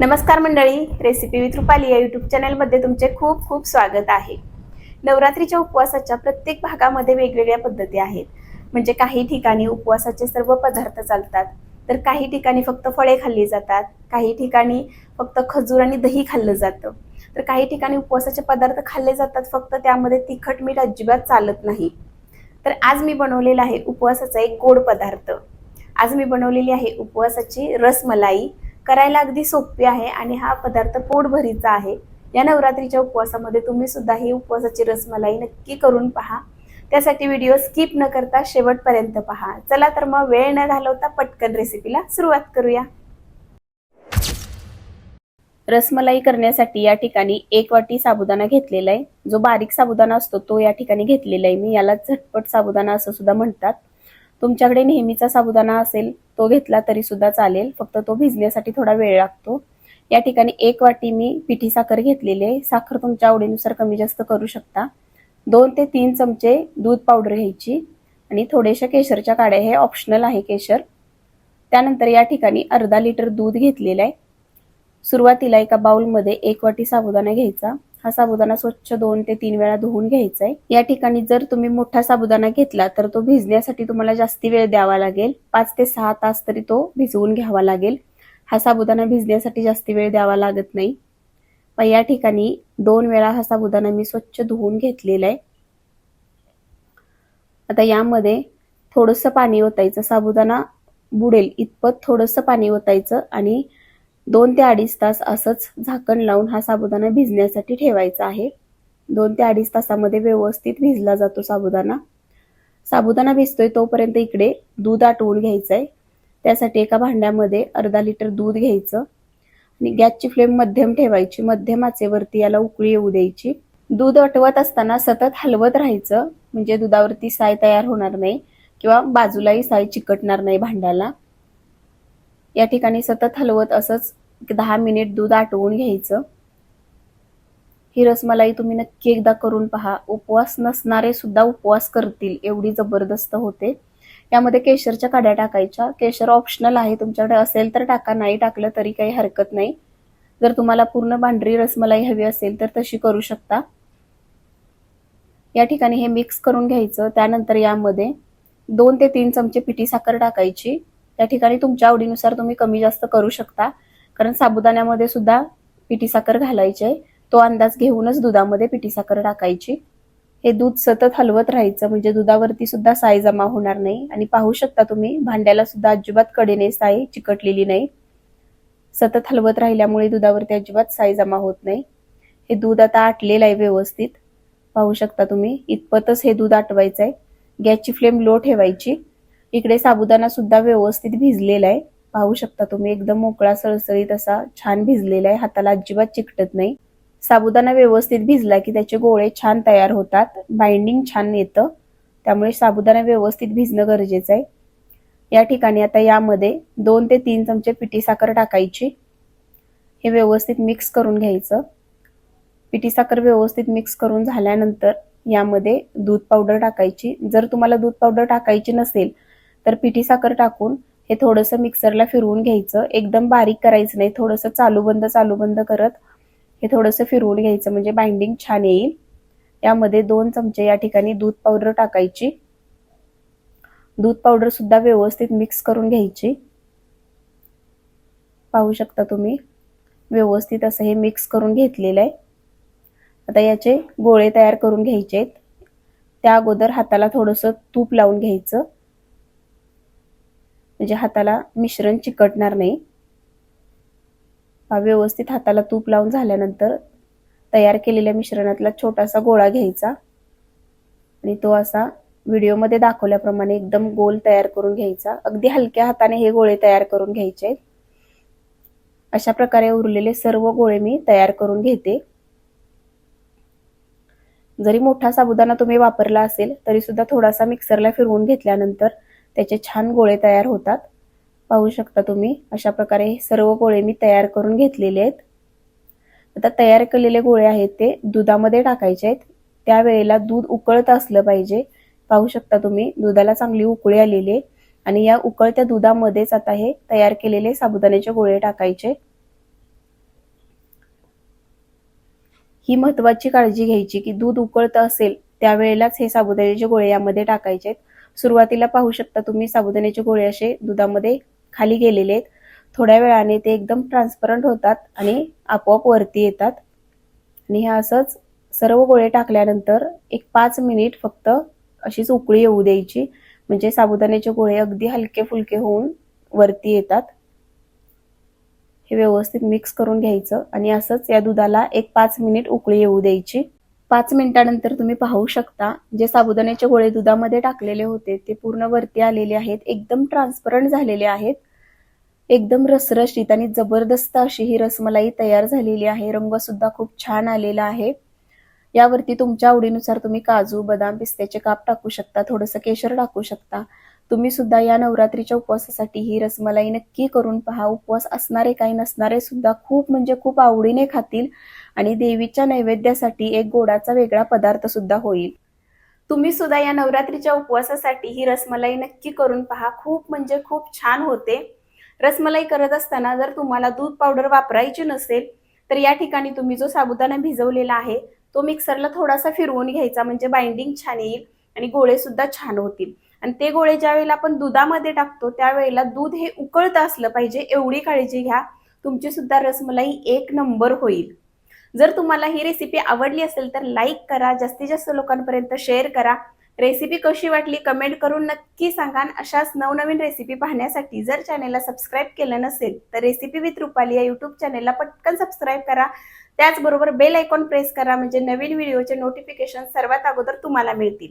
नमस्कार मंडळी recipe with Rupali या युट्यूब चॅनलमध्ये तुमचे खूप खूप स्वागत आहे. नवरात्रीच्या उपवासाच्या प्रत्येक भागामध्ये वेगवेगळ्या पद्धती आहेत. म्हणजे काही ठिकाणी उपवासाचे सर्व पदार्थ चालतात तर काही ठिकाणी फक्त फळे खाल्ली जातात काही ठिकाणी फक्त खजूर आणि दही खाल्लं जातं. तर काही ठिकाणी उपवासाचे पदार्थ खाल्ले जातात फक्त त्यामध्ये तिखट मीठ अजिबात चालत नाही. तर आज मी बनवलेला आहे उपवासाचा एक गोड पदार्थ. आज मी बनवलेली आहे उपवासाची रसमलाई. करायला अगदी सोपी आहे आणि हा पदार्थ पोटभरीचा आहे. या नवरात्रीच्या उपवासामध्ये तुम्ही सुद्धा ही उपवासाची रसमलाई नक्की करून पहा. त्यासाठी व्हिडिओ स्किप न करता शेवटपर्यंत पहा. चला तर मग वेळ न घालवता पटकन रेसिपीला सुरुवात करूया. रसमलाई करण्यासाठी या ठिकाणी एक वाटी साबुदाणा घेतलेला आहे. जो बारीक साबुदाणा असतो तो या ठिकाणी घेतलेला आहे. मी याला झटपट साबुदाणा असं सुद्धा म्हणतात. तुमच्याकडे नेहमीचा साबुदाणा असेल तो घेतला तरी सुद्धा चालेल. फक्त तो भिजण्यासाठी थोडा वेळ लागतो. या ठिकाणी एक वाटी मी पिठी साखर घेतलेली आहे. साखर तुमच्या आवडीनुसार कमी जास्त करू शकता. दोन ते तीन चमचे दूध पावडर घ्यायची आणि थोडेशा केशरच्या काड्या. हे ऑप्शनल आहे केशर. त्यानंतर या ठिकाणी अर्धा लिटर दूध घेतलेलं आहे. सुरुवातीला एका बाउलमध्ये एक वाटी साबुदाणा घ्यायचा. हा साबुदाणा स्वच्छ दोन ते तीन वेळा धुवून घ्यायचा आहे या ठिकाणी जर तुम्ही मोठा साबुदाणा घेतला तर तो भिजण्यासाठी तुम्हाला जास्ती वेळ द्यावा लागेल. पाच ते सहा तास तरी तो भिजवून घ्यावा लागेल. हा साबुदाणा भिजण्यासाठी जास्ती वेळ द्यावा लागत नाही. पण या ठिकाणी दोन वेळा हा साबुदाणा मी स्वच्छ धुवून घेतलेला आहे आता यामध्ये थोडंसं पाणी ओतायचं. साबुदाणा बुडेल इतपत थोडंसं पाणी ओतायचं आणि दोन ते अडीच तास असंच झाकण लावून हा साबुदाणा भिजण्यासाठी ठेवायचा आहे. दोन ते अडीच तासामध्ये व्यवस्थित भिजला जातो साबुदाणा. साबुदाणा भिजतोय तोपर्यंत इकडे दूध आटवून घ्यायचं आहे त्यासाठी एका भांड्यामध्ये अर्धा लिटर दूध घ्यायचं. आणि गॅसची फ्लेम मध्यम ठेवायची. मध्यम आचेवरती याला उकळी येऊ द्यायची. दूध आटवत असताना सतत हलवत राहायचं. म्हणजे दुधावरती साय तयार होणार नाही किंवा बाजूलाही साय चिकटणार नाही भांड्याला. या ठिकाणी सतत हलवत असंच एक दहा मिनिट दूध आटवून घ्यायचं. ही रसमलाई तुम्ही नक्की एकदा करून पहा. उपवास नसणारे सुद्धा उपवास करतील एवढी जबरदस्त होते. यामध्ये केशरच्या काड्या टाकायच्या. केशर ऑप्शनल आहे तुमच्याकडे असेल तर टाका नाही टाकलं तरी काही हरकत नाही. जर तुम्हाला पूर्ण पांढरी रसमलाई हवी असेल तर तशी करू शकता. या ठिकाणी हे मिक्स करून घ्यायचं. त्यानंतर यामध्ये दोन ते तीन चमचे पिठी साखर टाकायची. त्या ठिकाणी तुमच्या आवडीनुसार तुम्ही कमी जास्त करू शकता. कारण साबुदाण्यामध्ये सुद्धा पिठी साखर घालायची आहे. तो अंदाज घेऊनच दुधामध्ये पिठी साखर टाकायची. हे दूध सतत हलवत राहायचं म्हणजे दुधावरती सुद्धा साय जमा होणार नाही. आणि पाहू शकता तुम्ही भांड्याला सुद्धा अजिबात कडेने साय चिकटलेली नाही. सतत हलवत राहिल्यामुळे दुधावरती अजिबात साय जमा होत नाही. हे दूध आता आटलेलं आहे व्यवस्थित. पाहू शकता तुम्ही इतपतच हे दूध आटवायचं आहे गॅसची फ्लेम लो ठेवायची. इकडे साबुदाणा सुद्धा व्यवस्थित भिजलेला आहे. पाहू शकता तुम्ही. एकदम मोकळा सळसळीत असा छान भिजलेला आहे. हाताला अजिबात चिकटत नाही. साबुदाणा व्यवस्थित भिजला की त्याचे गोळे छान तयार होतात. बाइंडिंग छान येतं. त्यामुळे साबुदाणा व्यवस्थित भिजणं गरजेचं आहे. या ठिकाणी आता यामध्ये दोन ते तीन चमचे पिठी साखर टाकायची. हे व्यवस्थित मिक्स करून घ्यायचं. पिठी साखर व्यवस्थित मिक्स करून झाल्यानंतर यामध्ये दूध पावडर टाकायची. जर तुम्हाला दूध पावडर टाकायची नसेल तर पिठी साखर टाकून हे थोडंसं मिक्सरला फिरवून घ्यायचं. एकदम बारीक करायचं नाही. थोडंसं चालू बंद चालू बंद करत हे थोडंसं फिरवून घ्यायचं. म्हणजे बाइंडिंग छान येईल. यामध्ये दोन चमचे या ठिकाणी दूध पावडर टाकायची. दूध पावडर सुद्धा व्यवस्थित मिक्स करून घ्यायची. पाहू शकता तुम्ही? व्यवस्थित असं हे मिक्स करून घेतलेलं आहे. आता याचे गोळे तयार करून घ्यायचे आहेत त्या अगोदर हाताला थोडंसं तूप लावून घ्यायचं. म्हणजे हाताला मिश्रण चिकटणार नाही. व्यवस्थित हाताला तूप लावून झाल्यानंतर तयार केलेल्या मिश्रणातला छोटासा गोळा घ्यायचा. आणि तो असा व्हिडिओमध्ये दाखवल्याप्रमाणे एकदम गोल तयार करून घ्यायचा. अगदी हलक्या हाताने हे गोळे तयार करून घ्यायचे आहेत. अशा प्रकारे उरलेले सर्व गोळे मी तयार करून घेते. जरी मोठा साबुदाणा तुम्ही वापरला असेल तरी सुद्धा थोडासा मिक्सरला फिरवून घेतल्यानंतर त्याचे छान गोळे तयार होतात. पाहू शकता तुम्ही अशा प्रकारे सर्व गोळे मी तयार करून घेतलेले आहेत. आता तयार केलेले गोळे आहेत ते दुधामध्ये टाकायचे आहेत. त्यावेळेला दूध उकळत असलं पाहिजे. पाहू शकता तुम्ही दुधाला चांगली उकळी आलेली आहे. आणि या उकळत्या दुधामध्येच आता हे तयार केलेले साबुदाण्याचे गोळे टाकायचे. ही महत्वाची काळजी घ्यायची की दूध उकळतं असेल त्यावेळेलाच हे साबुदाण्याचे गोळे यामध्ये टाकायचे आहेत. सुरुवातीला पाहू शकता तुम्ही साबुदाण्याचे गोळे असे दुधामध्ये खाली गेलेले आहेत. थोड्या वेळाने ते एकदम ट्रान्सपरंट होतात आणि आपोआप वरती येतात. आणि ह्या असंच सर्व गोळे टाकल्यानंतर एक पाच मिनिट फक्त अशीच उकळी येऊ द्यायची. म्हणजे साबुदाण्याचे गोळे अगदी हलके फुलके होऊन वरती येतात. हे व्यवस्थित मिक्स करून घ्यायचं आणि असंच या दुधाला एक पाच मिनिट उकळी येऊ द्यायची. पाच मिनिटानंतर तुम्ही पाहू शकता. जे साबुदाण्याचे गोळे दुधामध्ये टाकलेले होते ते पूर्ण वरती आलेले आहेत. एकदम ट्रान्सपरंट झालेले आहेत. एकदम रसरशीत आणि जबरदस्त अशी ही रसमलाई तयार झालेली आहे. रंग सुद्धा खूप छान आलेला आहे. यावरती तुमच्या आवडीनुसार तुम्ही काजू बदाम पिस्त्याचे काप टाकू शकता थोडंसं केशर टाकू शकता. तुम्ही सुद्धा या नवरात्रीच्या उपवासासाठी ही रसमलाई नक्की करून पहा. उपवास असणारे काही नसणारे सुद्धा खूप म्हणजे खूप आवडीने खातील आणि देवीच्या नैवेद्यासाठी एक गोडाचा वेगळा पदार्थ सुद्धा होईल. तुम्ही सुद्धा या नवरात्रीच्या उपवासासाठी ही रसमलाई नक्की करून पहा. खूप म्हणजे खूप छान होते. रसमलाई करत असताना जर तुम्हाला दूध पावडर वापरायची नसेल तर या ठिकाणी तुम्ही जो साबुदाणा भिजवलेला आहे तो मिक्सरला थोडासा फिरवून घ्यायचा. म्हणजे बाइंडिंग छान येईल आणि गोळे सुद्धा छान होतील. आणि ते गोळे ज्या वेळेला आपण दुधामध्ये टाकतो त्यावेळेला दूध हे उकळतं असलं पाहिजे एवढी काळजी घ्या. तुमची सुद्धा रसमलाई एक नंबर होईल. जर तुम्हाला ही रेसिपी आवडली असेल तर लाईक करा जास्तीत जास्त लोकांपर्यंत शेअर करा. रेसिपी कशी वाटली कमेंट करून नक्की सांगा अशाच नवनवीन रेसिपी पाहण्यासाठी जर चॅनेलला सबस्क्राईब केलं नसेल तर रेसिपी विथ रुपाली या युट्यूब चॅनेलला पटकन सबस्क्राईब करा. त्याचबरोबर बेल आयकॉन प्रेस करा म्हणजे नवीन व्हिडिओचे नोटिफिकेशन सर्वात अगोदर तुम्हाला मिळतील.